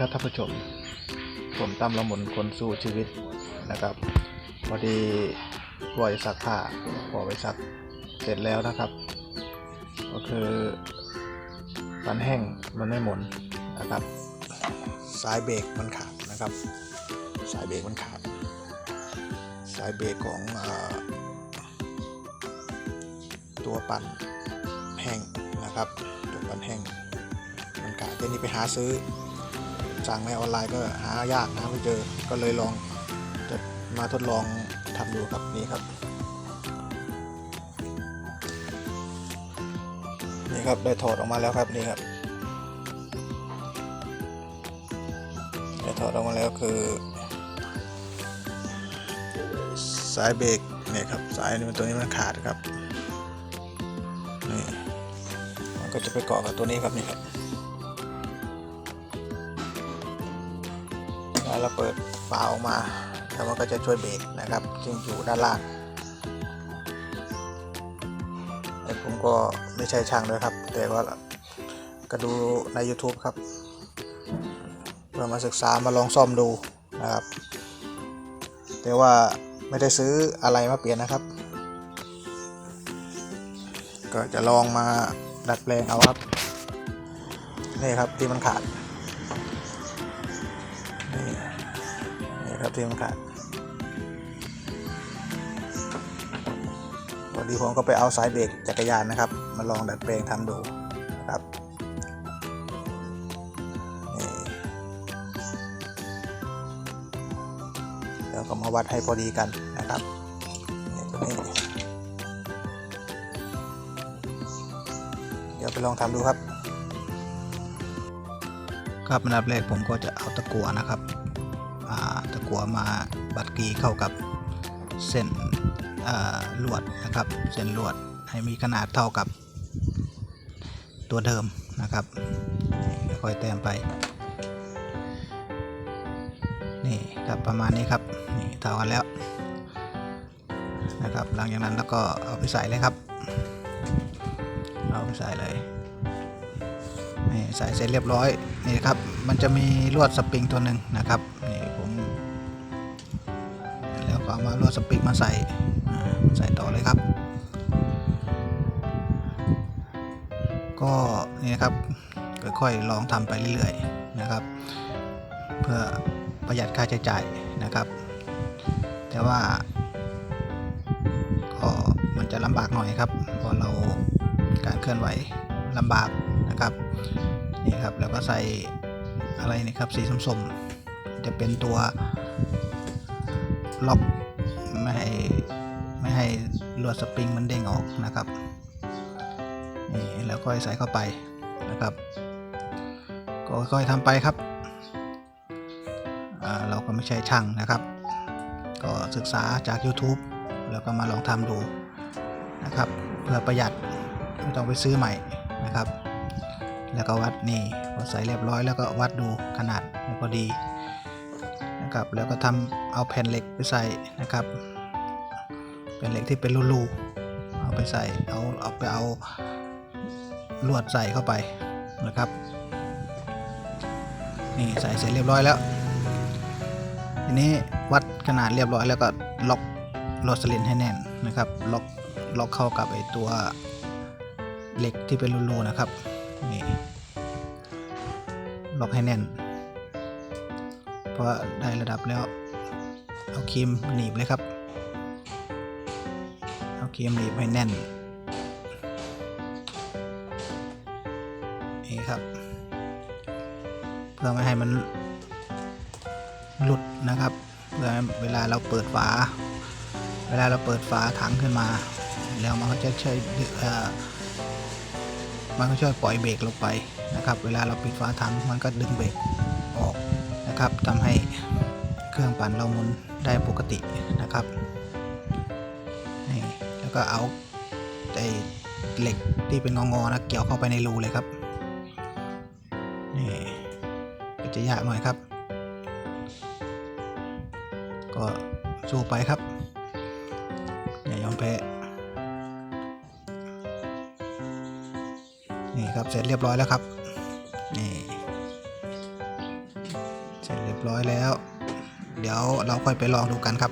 ครับท่านผู้ชม ผมตั้มละมุนคนสู้ชีวิตนะครับพอดีวอยซักผ้าพอไปซักเสร็จแล้วนะครับ ก็คือมันแห้งมันไม่หมุนนะครับ สายเบรกมันขาดนะครับ สายเบรกมันขาด สายเบรกของอตัวปั่นแห้งนะครับตัวปั่นแห้งมันขาดทีนี้ไปหาซื้อ สั่งในออนไลน์ก็หายากหาไม่เจอ ก็เลยลองจะมาทดลองทำดูครับนี่ครับ นี่ครับได้ถอดออกมาแล้วครับนี่ครับได้ถอดออกมาแล้วคือ สายเบรกนี่ครับสายนี่มันตัวนี้มันขาดครับนี่มันก็จะไปเกาะกับตัวนี้ครับนี่ครับ แล้วเราเปิดฝาออกมาแล้วมันก็จะช่วยเบรกนะครับ ซึ่งอยู่ด้านล่างแต่ผมก็ไม่ใช่ช่างด้วยครับ แต่ว่าก็ดูใน YouTube ครับเพื่อมาศึกษามาลองซ่อมดูนะครับ แต่ว่าไม่ได้ซื้ออะไรมาเปลี่ยนนะครับ ก็จะลองมาดัดแปลงเอาครับนี่ครับที่มันขาดนี่ นี่ครับที่มันขาดวันนี้ผมก็ไปเอาสายเบรกจักรยานนะครับ มาลองดัดแปลงทำดูนะครับแล้วก็มาวัดให้พอดีกันนะครับตัวนี้เดี๋ยวไปลองทำดูครับ ครับอันดับแรกผมก็จะเอาตะกั่วนะครับ กัวมาบัดกรีเข้ากับเส้นลวดนะครับ เส้นลวดให้มีขนาดเท่ากับตัวเดิมนะครับค่อยแต้มไป นี่ครับประมาณนี้ครับ นี่เท่ากันแล้วนะครับ หลังจากนั้นแล้วก็เอาไปใส่เลยครับ เอาไปใส่เลยนี่ใส่เสร็จเรียบร้อยนี่ครับ มันจะมีลวดสปริงตัวหนึ่งนะครับน ก็เอามาลวดสปริงมาใส่อ่าใส่ต่อเลยครับ ก็นี่นะครับค่อยๆลองทำไปเรื่อยๆนะครับ เพื่อประหยัดค่าใช้จ่ายนะครับ แต่ว่าก็มันจะลำบากหน่อยครับเพราะเราการเคลื่อนไหวลำบากนะครับนี่ครับแล้วก็ใส่อะไรนี่ครับสีส้มๆจะเป็นตัว ล็อกไม่ให้ไม่ให้ลวดสปริงมันเด้งออกนะครับนี่แล้วก็ใส่เข้าไปนะครับ ก็ค่อยๆทำไปครับอ่าเราก็ไม่ใช่ช่างนะครับ ก็ศึกษาจาก YouTube แล้วก็มาลองทำดูนะครับ เพื่อประหยัดไม่ต้องไปซื้อใหม่นะครับ แล้วก็วัดนี่พอใส่เรียบร้อยแล้วก็วัดดูขนาดให้พอดี นะครับ แล้วก็ทำเอาแผ่นเหล็กไปใส่นะครับ แผ่นเหล็กที่เป็นรูๆเอาไปใส่ เอาเอาไปเอาลวดใส่เข้าไปนะครับ นี่ใส่เสร็จเรียบร้อยแล้วทีนี้วัดขนาดเรียบร้อยแล้วก็ล็อกลวดสลินให้แน่นนะครับ ล็อกล็อกเข้ากับไอตัวเหล็กที่เป็นรูๆนะครับนี่ล็อกให้แน่น พอได้ระดับแล้ว เอาครีมหนีบเลยครับ เอาครีมหนีบให้แน่นนี่ครับ เพื่อไม่ให้มันหลุดนะครับเพื่อเวลาเราเปิดฝา เวลาเราเปิดฝาถังขึ้นมา แล้วมันก็จะช่วยมันก็ช่วยปล่อยเบรกลงไปนะครับ เวลาเราปิดฝาถังมันก็ดึงเบรก นะครับทำให้เครื่องปั่นเราหมุนได้ปกตินะครับนี่แล้วก็เอาไอ้เหล็กที่เป็นงอๆนะเกี่ยวเข้าไปในรูเลยครับนี่ก็จะยากหน่อยครับ ก็สู้ไปครับ อย่ายอมแพ้นี่ครับเสร็จเรียบร้อยแล้วครับนี่ เรียบร้อยแล้ว เดี๋ยวเราค่อยไปลองดูกันครับ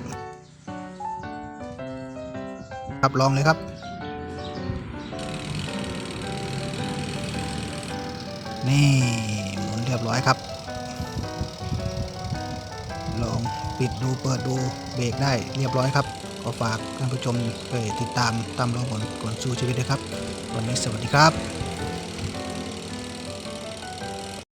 ครับลองเลยครับ นี่หมุนเรียบร้อยครับ ลองปิดดูเปิดดูเบรกได้เรียบร้อยครับก็ฝากท่านผู้ชมไปติดตามตามรองผลก่อนสู้ชีวิตด้วยครับ วันนี้สวัสดีครับ